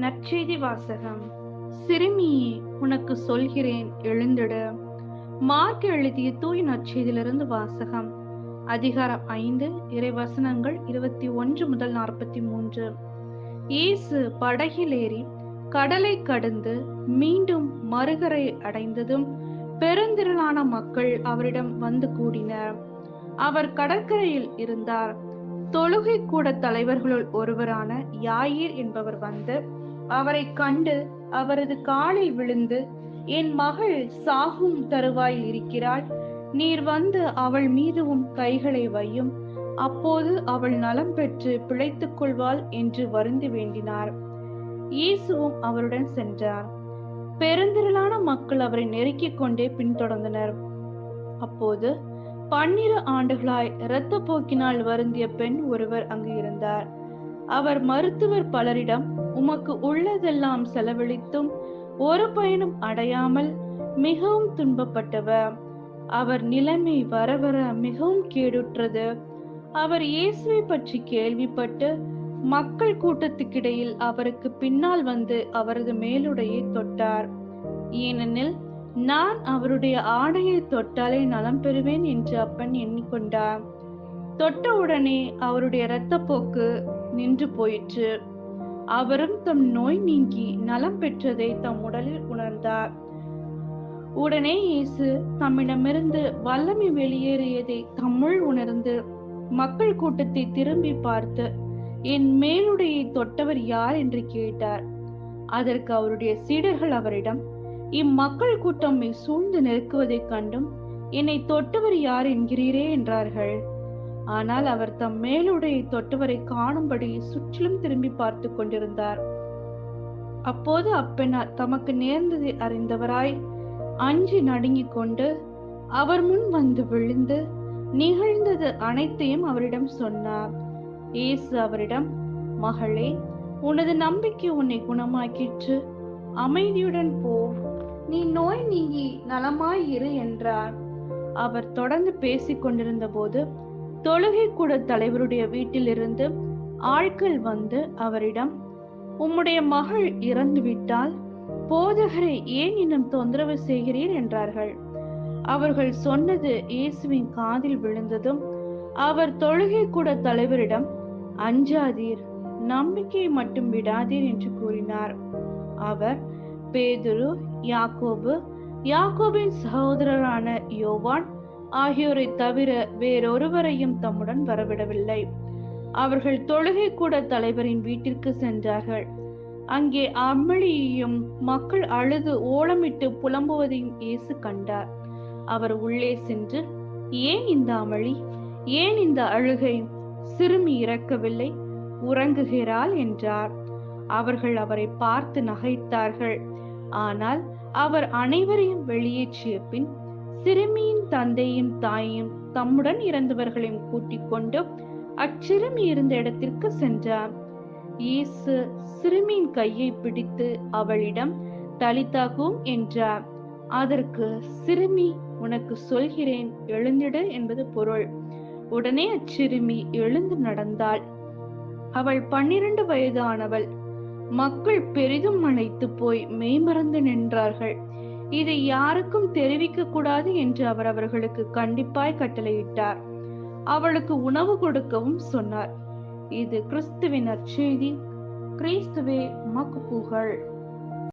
நற்செய்தி வாசகம் சிறுமியே உனக்கு சொல்கிறேன் எழுந்திடு. மார்க் எழுதிய தூய் நற்செய்தியிலிருந்து வாசகம். அதிகாரம் ஐந்து இறைவசனங்கள் இருபத்தி ஒன்று முதல் நாற்பத்தி மூன்று. இயேசு படகில் ஏறி கடலை கடந்து மீண்டும் மறுகரை அடைந்ததும் பெருந்திரளான மக்கள் அவரிடம் வந்து கூடினர். அவர் கடற்கரையில் இருந்தார். தொழுகை கூட தலைவர்களுள் ஒருவரான யாயிர் என்பவர் வந்து அவரை கண்டு அவரது காலில் விழுந்து என் மகள் சாகும் தருவாயில் இருக்கிறாள். நீர் வந்து அவள் மீதுவும் கைகளை வையும். அப்போது அவள் நலம் பெற்று பிழைத்துக் கொள்வாள் என்று வருந்து வேண்டினார். இயேசுவும் அவருடன் சென்றார். பெருந்திரளான மக்கள் அவரை நெருக்கிக் கொண்டே பின்தொடர்ந்தனர். அப்போது பன்னிரு ஆண்டுகளாய் இரத்த போக்கினால் வருந்திய பெண் ஒருவர் அங்கு இருந்தார். அவர் மருத்துவர் பலரிடம் உமக்கு உள்ளதெல்லாம் செலவழித்தும் ஒரு பயனும் அடையாமல் மிகவும் துன்பப்பட்டவர் அவர் நிலைமை வர வர மிகவும் கேடுற்றது. அவர் இயேசுவை பற்றி கேள்விப்பட்டு மக்கள் கூட்டத்துக்கிடையில் அவருக்கு பின்னால் வந்து அவரது மேலுடையை தொட்டார். ஏனெனில் நான் அவருடைய ஆடையை தொட்டாலே நலம் பெறுவேன் என்று அப்பன் எண்ணிக்கொண்டார். தொட்டவுடனே அவருடைய இரத்தப்போக்கு நின்று போயிற்று. அவரும் தம் நோய் நீங்கி நலம் பெற்றதை தம் உடலில் உணர்ந்தார். உடனே இயேசு தம்மிடமிருந்து வல்லமை வெளியேறியதை தம்முள் உணர்ந்து மக்கள் கூட்டத்தை திரும்பி பார்த்து என் மேலுடையை தொட்டவர் யார்? என்று கேட்டார். அதற்கு அவருடைய சீடர்கள் அவரிடம் இம்மக்கள் கூட்டம் சூழ்ந்து நெருக்குவதைக் கண்டும் என்னை தொட்டவர் யார் என்கிறீரே என்றார்கள். ஆனால் அவர் தம் மேலுடையை தொட்டவரை காணும்படி சுற்றிலும் திரும்பி பார்த்து கொண்டிருந்தார். அப்போது அப்பெண் தமக்கு நேர்ந்ததை அறிந்தவராய் அஞ்சி நடுங்கிக் கொண்டு அவர் முன் வந்து விழுந்து நிகழ்ந்தது அனைத்தையும் அவரிடம் சொன்னார். இயேசு அவரிடம் மகளே உனது நம்பிக்கை உன்னை குணமாக்கிற்று. அமைதியுடன் போ. நீ நோய் நீங்கி நலமாய் இரு என்றார். அவர் தொடர்ந்து பேசிக் கொண்டிருந்த போது தொழுகை கூட தலைவருடைய வீட்டிலிருந்து ஆட்கள் வந்து அவரிடம் உம்முடைய மகள் இறந்து விட்டால் போதகரை ஏன் இன்னும் தொந்தரவு செய்கிறீர்? என்றார்கள். அவர்கள் சொன்னது இயேசுவின் காதில் விழுந்ததும் அவர் தொழுகை கூட தலைவரிடம் அஞ்சாதீர் நம்பிக்கையை மட்டும் விடாதீர் என்று கூறினார். அவர் பேதுரு யாக்கோபு யாக்கோபின் சகோதரரான யோவான் ஆகியோரை தவிர வேறொருவரையும் தம்முடன் வரவிடவில்லை. அவர்கள் தொழுகை கூட தலைவரின் வீட்டிற்கு சென்றார்கள். அங்கே அமளியையும் மக்கள் அழுது ஓலமிட்டு புலம்புவதையும் இயேசு கண்டார். அவர் உள்ளே சென்று ஏன் இந்த அமளி? ஏன் இந்த அழுகை? சிறுமி இறக்கவில்லை? உறங்குகிறாள்? என்றார். அவர்கள் அவரை பார்த்து நகைத்தார்கள். ஆனால் அவர் அனைவரையும் வெளியேற்றிய பின் சிறுமியின் தந்தையும் தாயும் தம்முடன் இறந்தவர்களையும் கூட்டிக் கொண்டு அச்சிறுமி இருந்த இடத்திற்கு சென்றார். இயேசு சிறுமியின் கையை பிடித்து அவளிடம் தலித்தாகும் என்றார். அதற்கு சிறுமி உனக்கு சொல்கிறேன் எழுந்திடு என்பது பொருள். உடனே அச்சிறுமி எழுந்து நடந்தாள். அவள் பன்னிரண்டு வயதானவள். மக்கள் பெரிதும் அழைத்து போய் மெய்மறந்து நின்றார்கள். இதை யாருக்கும் தெரிவிக்க கூடாது என்று அவர் அவர்களுக்கு கண்டிப்பாய் கட்டளையிட்டார். அவளுக்கு உணவு கொடுக்கவும் சொன்னார். இது கிறிஸ்துவின் நற்செய்தி. கிறிஸ்துவே மக்கு புகழ்